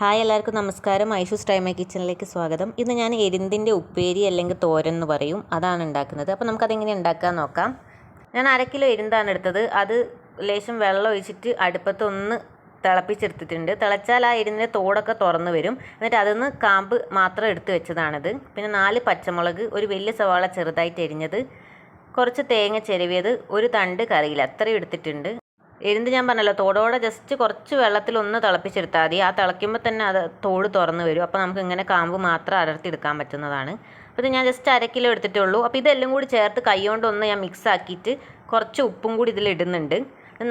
Hi എല്ലാവർക്കും നമസ്കാരം. ഐഷൂസ് ടൈമ കിച്ചണിലേക്ക് സ്വാഗതം. ഇന്ന് ഞാൻ എരിന്തിന്റെ ഉപ്പേരി അല്ലെങ്കിൽ തോരൻ എന്ന് പറയും. അതാണ് ഉണ്ടാക്കുന്നത്. അപ്പോൾ നമുക്കതെങ്ങനെ ഉണ്ടാക്കാൻ നോക്കാം. ഞാൻ അര കിലോ എരിന്താണ് എടുത്തത്. അത് ലേശം വെള്ളം ഒഴിച്ചിട്ട് അടുപ്പത്തൊന്ന് തിളപ്പിച്ചെടുത്തിട്ടുണ്ട്. തിളച്ചാൽ ആ എരിന്തിന്റെ തോടൊക്കെ തുറന്നു വരും. എന്നിട്ട് അതിൽ നിന്ന് കാമ്പ് മാത്രം എടുത്ത് വെച്ചതാണിത്. പിന്നെ നാല് പച്ചമുളക് ഒരു വലിയ സവാള ചെറുതായിട്ട് എരിഞ്ഞത് കുറച്ച് തേങ്ങ ചെരുവിയത് ഒരു തണ്ട് കറിയില്ല അത്രയും എടുത്തിട്ടുണ്ട്. എരിന്ത് ഞാൻ പറഞ്ഞല്ലോ തോടോടെ ജസ്റ്റ് കുറച്ച് വെള്ളത്തിലൊന്ന് തിളപ്പിച്ചെടുത്താൽ മതി. ആ തിളയ്ക്കുമ്പോൾ തന്നെ അത് തോട് തുറന്ന് വരും. അപ്പോൾ നമുക്ക് ഇങ്ങനെ കാമ്പ് മാത്രം അടർത്തിയെടുക്കാൻ പറ്റുന്നതാണ്. അപ്പോൾ ഇത് ഞാൻ ജസ്റ്റ് അര കിലോ എടുത്തിട്ടേ ഉള്ളൂ. അപ്പോൾ ഇതെല്ലാം കൂടി ചേർത്ത് കൈകൊണ്ട് ഒന്ന് ഞാൻ മിക്സ് ആക്കിയിട്ട് കുറച്ച് ഉപ്പും കൂടി ഇതിൽ ഇടുന്നുണ്ട്.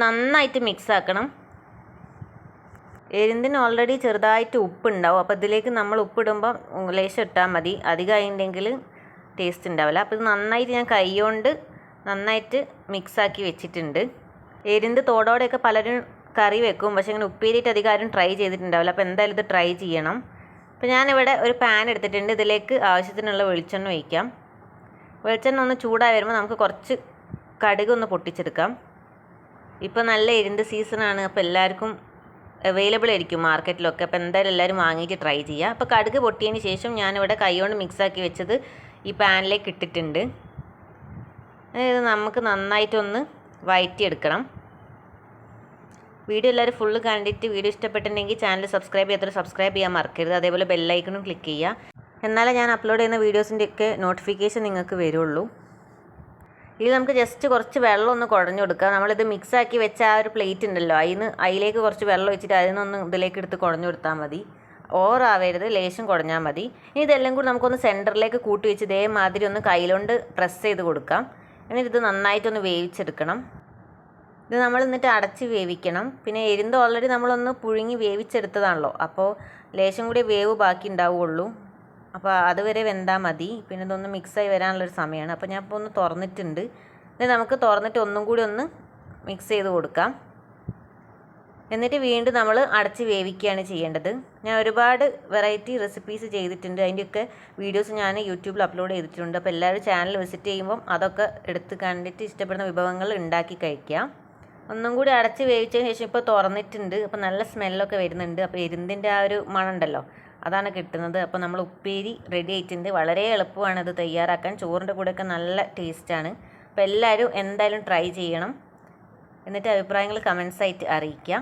നന്നായിട്ട് മിക്സ് ആക്കണം. എരിന്തിന് ഓൾറെഡി ചെറുതായിട്ട് ഉപ്പുണ്ടാവും. അപ്പോൾ ഇതിലേക്ക് നമ്മൾ ഉപ്പിടുമ്പോൾ ലേശം ഇട്ടാൽ മതി. അധികം ആയിട്ടുണ്ടെങ്കിൽ ടേസ്റ്റ് ഉണ്ടാവില്ല. അപ്പോൾ ഇത് നന്നായിട്ട് ഞാൻ കൈ കൊണ്ട് നന്നായിട്ട് മിക്സാക്കി വെച്ചിട്ടുണ്ട്. എരിന്ത് തോടോടെയൊക്കെ പലരും കറി വെക്കും. പക്ഷേ ഇങ്ങനെ ഉപ്പേരിയിട്ട് അധികം ആരും ട്രൈ ചെയ്തിട്ടുണ്ടാവില്ല. അപ്പോൾ എന്തായാലും ഇത് ട്രൈ ചെയ്യണം. അപ്പോൾ ഞാനിവിടെ ഒരു പാൻ എടുത്തിട്ടുണ്ട്. ഇതിലേക്ക് ആവശ്യത്തിനുള്ള വെളിച്ചെണ്ണ ഒഴിക്കാം. വെളിച്ചെണ്ണ ഒന്ന് ചൂടായി വരുമ്പോൾ നമുക്ക് കുറച്ച് കടുക് ഒന്ന് പൊട്ടിച്ചെടുക്കാം. ഇപ്പോൾ നല്ല എരിന്ത് സീസണാണ് അപ്പോൾ എല്ലാവർക്കും അവൈലബിൾ ആയിരിക്കും മാർക്കറ്റിലൊക്കെ അപ്പോൾ എന്തായാലും എല്ലാവരും വാങ്ങിയിട്ട് ട്രൈ ചെയ്യുക അപ്പോൾ കടുക് പൊട്ടിയതിന് ശേഷം ഞാനിവിടെ കൈകൊണ്ട് മിക്സാക്കി വെച്ചത് ഈ പാനിലേക്ക് ഇട്ടിട്ടുണ്ട്. അതായത് നമുക്ക് നന്നായിട്ടൊന്ന് വഴറ്റിയെടുക്കണം വീഡിയോ എല്ലാവരും ഫുള്ള് കണ്ടിട്ട് വീഡിയോ ഇഷ്ടപ്പെട്ടിട്ടുണ്ടെങ്കിൽ ചാനൽ സബ്സ്ക്രൈബ് ചെയ്യാത്തൊരു സബ്സ്ക്രൈബ് ചെയ്യാൻ മറക്കരുത്. അതേപോലെ ബെല്ലൈക്കണും ക്ലിക്ക് ചെയ്യുക. എന്നാലേ ഞാൻ അപ്ലോഡ് ചെയ്യുന്ന വീഡിയോസിന്റെ ഒക്കെ നോട്ടിഫിക്കേഷൻ നിങ്ങൾക്ക് വരുള്ളൂ. ഇതിൽ നമുക്ക് ജസ്റ്റ് കുറച്ച് വെള്ളം ഒന്ന് കുഴഞ്ഞു കൊടുക്കാം. നമ്മളിത് മിക്സ് ആക്കി വെച്ച ആ ഒരു പ്ലേറ്റ് ഉണ്ടല്ലോ. അതിന് അതിലേക്ക് കുറച്ച് വെള്ളം ഒഴിച്ചിട്ട് അതിൽ നിന്നൊന്ന് ഇതിലേക്ക് എടുത്ത് കുഴഞ്ഞു കൊടുത്താൽ മതി. ഓവറാവരുത് ലേശം കുഴഞ്ഞാൽ മതി. ഇനി ഇതെല്ലാം കൂടി നമുക്കൊന്ന് സെന്ററിലേക്ക് കൂട്ടി വെച്ച് ഇതേമാതിരി ഒന്ന് കയ്യിലോണ്ട് പ്രസ് ചെയ്ത് കൊടുക്കാം. എന്നിട്ട് ഇത് നന്നായിട്ടൊന്ന് വേവിച്ചെടുക്കണം. ഇത് നമ്മൾ എന്നിട്ട് അടച്ച് വേവിക്കണം. പിന്നെ എരിന്ത് ഓൾറെഡി നമ്മളൊന്ന് പുഴുങ്ങി വേവിച്ചെടുത്തതാണല്ലോ. അപ്പോൾ ലേശം കൂടി വേവ് ബാക്കി ഉണ്ടാവുകയുള്ളൂ അപ്പോൾ അതുവരെ വെന്താൽ മതി. പിന്നെ ഇതൊന്ന് മിക്സായി വരാനുള്ളൊരു സമയമാണ്. അപ്പോൾ ഞാൻ ഇപ്പോൾ ഒന്ന് തുറന്നിട്ടുണ്ട്. ഇത് നമുക്ക് തുറന്നിട്ട് ഒന്നും കൂടി ഒന്ന് മിക്സ് ചെയ്ത് കൊടുക്കാം. എന്നിട്ട് വീണ്ടും നമ്മൾ അടച്ച് വേവിക്കുകയാണ് ചെയ്യേണ്ടത്. ഞാൻ ഒരുപാട് വെറൈറ്റി റെസിപ്പീസ് ചെയ്തിട്ടുണ്ട്. അതിന്റെയൊക്കെ വീഡിയോസ് ഞാൻ യൂട്യൂബിൽ അപ്ലോഡ് ചെയ്തിട്ടുണ്ട്. അപ്പോൾ എല്ലാവരും ചാനൽ വിസിറ്റ് ചെയ്യുമ്പം അതൊക്കെ എടുത്ത് കണ്ടിട്ട് ഇഷ്ടപ്പെടുന്ന വിഭവങ്ങൾ ഉണ്ടാക്കി കഴിക്കാം ഒന്നും കൂടി അടച്ച് വേവിച്ചതിന് ശേഷം ഇപ്പോൾ തുറന്നിട്ടുണ്ട്. അപ്പോൾ നല്ല സ്മെല്ലൊക്കെ വരുന്നുണ്ട്. അപ്പോൾ എരുന്തിന്റെ ആ ഒരു മണം ഉണ്ടല്ലോ അതാണ് കിട്ടുന്നത്. അപ്പോൾ നമ്മൾ ഉപ്പേരി റെഡി ആയിട്ടുണ്ട്. വളരെ എളുപ്പമാണ് അത് തയ്യാറാക്കാൻ. ചോറിന്റെ കൂടെയൊക്കെ നല്ല ടേസ്റ്റാണ് അപ്പോൾ എല്ലാവരും എന്തായാലും ട്രൈ ചെയ്യണം. എന്നിട്ട് അഭിപ്രായങ്ങൾ കമൻസ് ആയിട്ട് അറിയിക്കാം